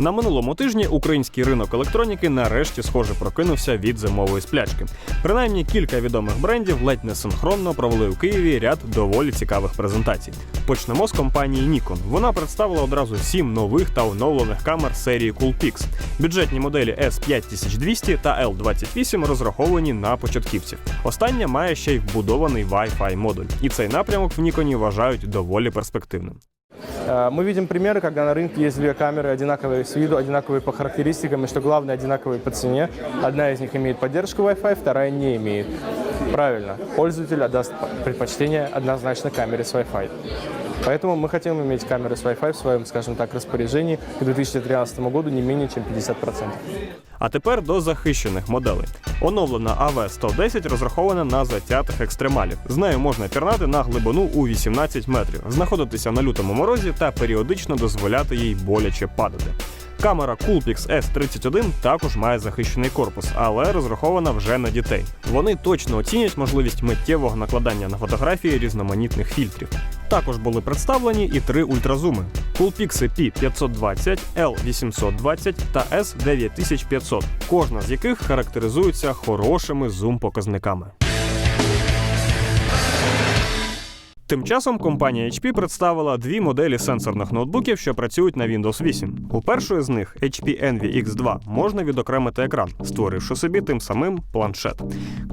На минулому тижні український ринок електроніки нарешті схоже прокинувся від зимової сплячки. Принаймні кілька відомих брендів ледь не синхронно провели у Києві ряд доволі цікавих презентацій. Почнемо з компанії Nikon. Вона представила одразу сім нових та оновлених камер серії Coolpix. Бюджетні моделі S5200 та L28 розраховані на початківців. Остання має ще й вбудований Wi-Fi модуль, і цей напрямок в Ніконі вважають доволі перспективним. Э, Мы видим примеры, когда на рынке есть две камеры, одинаковые с виду, одинаковые по характеристикам, и что главное, одинаковые по цене. Одна из них имеет поддержку Wi-Fi, вторая не имеет. Правильно, пользователь отдаст предпочтение однозначно камере с Wi-Fi. Поэтому мы хотим иметь камеры с Wi-Fi в своем, скажем так, распоряжении к 2013 году не менее чем 50%. А тепер до захищених моделей. Оновлена АВ-110 розрахована на затятих екстремалів. З нею можна пірнати на глибину у 18 метрів, знаходитися на лютому морозі та періодично дозволяти їй боляче падати. Камера Coolpix S31 також має захищений корпус, але розрахована вже на дітей. Вони точно оцінять можливість миттєвого накладання на фотографії різноманітних фільтрів. Також були представлені і три ультразуми: Coolpix P520, L820 та S9500, кожна з яких характеризується хорошими зум-показниками. Тим часом компанія HP представила дві моделі сенсорних ноутбуків, що працюють на Windows 8. У першої з них HP Envy X2 можна відокремити екран, створивши собі тим самим планшет.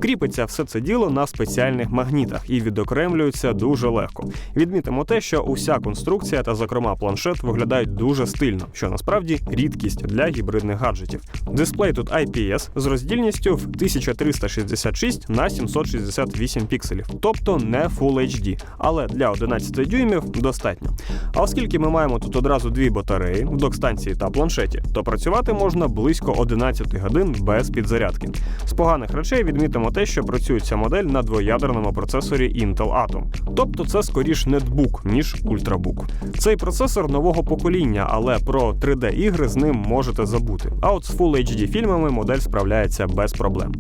Кріпиться все це діло на спеціальних магнітах і відокремлюється дуже легко. Відмітимо те, що уся конструкція та, зокрема, планшет виглядають дуже стильно, що насправді рідкість для гібридних гаджетів. Дисплей тут IPS з роздільністю в 1366 на 768 пікселів, тобто не Full HD, але для 11 дюймів достатньо. А оскільки ми маємо тут одразу дві батареї в док-станції та планшеті, то працювати можна близько 11 годин без підзарядки. З поганих речей відмітимо те, що працює ця модель на двоядерному процесорі Intel Atom. Тобто це скоріш нетбук, ніж ультрабук. Цей процесор нового покоління, але про 3D-ігри з ним можете забути. А от з Full HD фільмами модель справляється без проблем.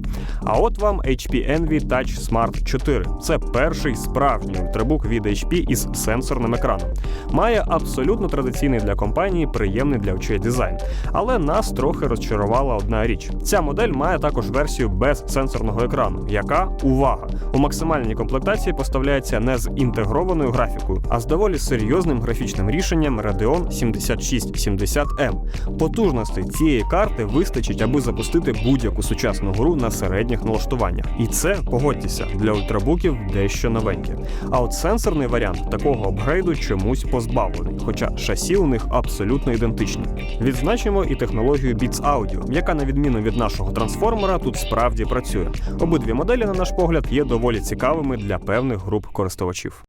А от вам HP Envy Touch Smart 4. Це перший справжній ультрабук від HP із сенсорним екраном. Має абсолютно традиційний для компанії приємний для очей дизайн. Але нас трохи розчарувала одна річ. Ця модель має також версію без сенсорного екрану, яка увага у максимальній комплектації поставляється не з інтегрованою графікою, а з доволі серйозним графічним рішенням Radeon 7670M. Потужностей цієї карти вистачить, аби запустити будь-яку сучасну гру на середніх налаштуваннях. І це, погодьтеся, для ультрабуків дещо новеньке. А от сенсорний варіант такого апгрейду чомусь позбавлений, хоча шасі у них абсолютно ідентичні. Відзначимо і технологію Beats Audio, яка, на відміну від нашого трансформера, тут справді працює. Обидві моделі, на наш погляд, є доволі цікавими для певних груп користувачів.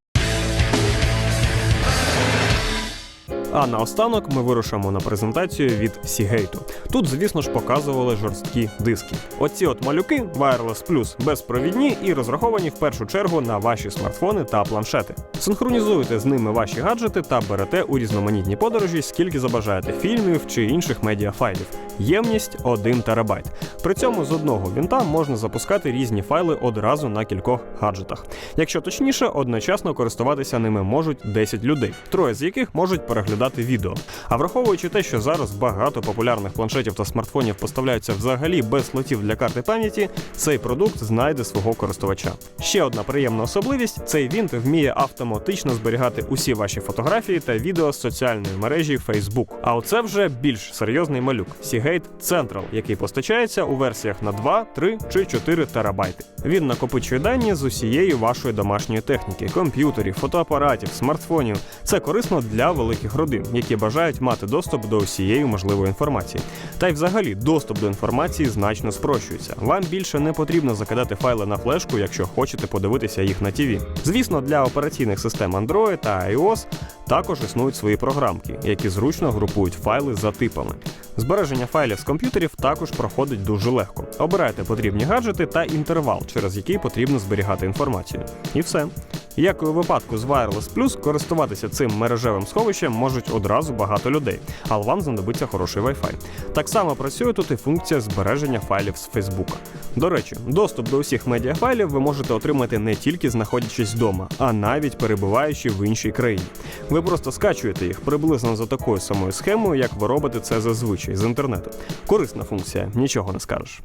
А наостанок ми вирушимо на презентацію від Seagate. Тут, звісно ж, показували жорсткі диски. Оці от малюки Wireless Plus безпровідні і розраховані в першу чергу на ваші смартфони та планшети. Синхронізуйте з ними ваші гаджети та берете у різноманітні подорожі, скільки забажаєте фільмів чи інших медіафайлів. Ємність 1 терабайт. При цьому з одного вінта можна запускати різні файли одразу на кількох гаджетах. Якщо точніше, одночасно користуватися ними можуть 10 людей, троє з яких можуть переглядати відео. А враховуючи те, що зараз багато популярних планшетів та смартфонів поставляються взагалі без слотів для карти пам'яті, цей продукт знайде свого користувача. Ще одна приємна особливість: цей вінт вміє автоматично зберігати усі ваші фотографії та відео з соціальної мережі Facebook. А оце вже більш серйозний малюк Seagate Central, який постачається у версіях на 2, 3 чи 4 терабайти. Він накопичує дані з усієї вашої домашньої техніки, комп'ютерів, фотоапаратів, смартфонів. Це корисно для великих родин, які бажають мати доступ до усієї можливої інформації. Та й взагалі доступ до інформації значно спрощується. Вам більше не потрібно закидати файли на флешку, якщо хочете подивитися їх на ТІВІ. Звісно, для операційних систем Android та iOS також існують свої програмки, які зручно групують файли за типами. Збереження файлів з комп'ютерів також проходить дуже легко. Обирайте потрібні гаджети та інтервал, через який потрібно зберігати інформацію. І все. Як і у випадку з Wireless Plus, користуватися цим мережевим сховищем можуть одразу багато людей, але вам знадобиться хороший Wi-Fi. Так само працює тут і функція збереження файлів з Фейсбука. До речі, доступ до усіх медіафайлів ви можете отримати не тільки знаходячись вдома, а навіть перебуваючи в іншій країні. Ви просто скачуєте їх приблизно за такою самою схемою, як ви робите це зазвичай з інтернету. Корисна функція, нічого не скажеш.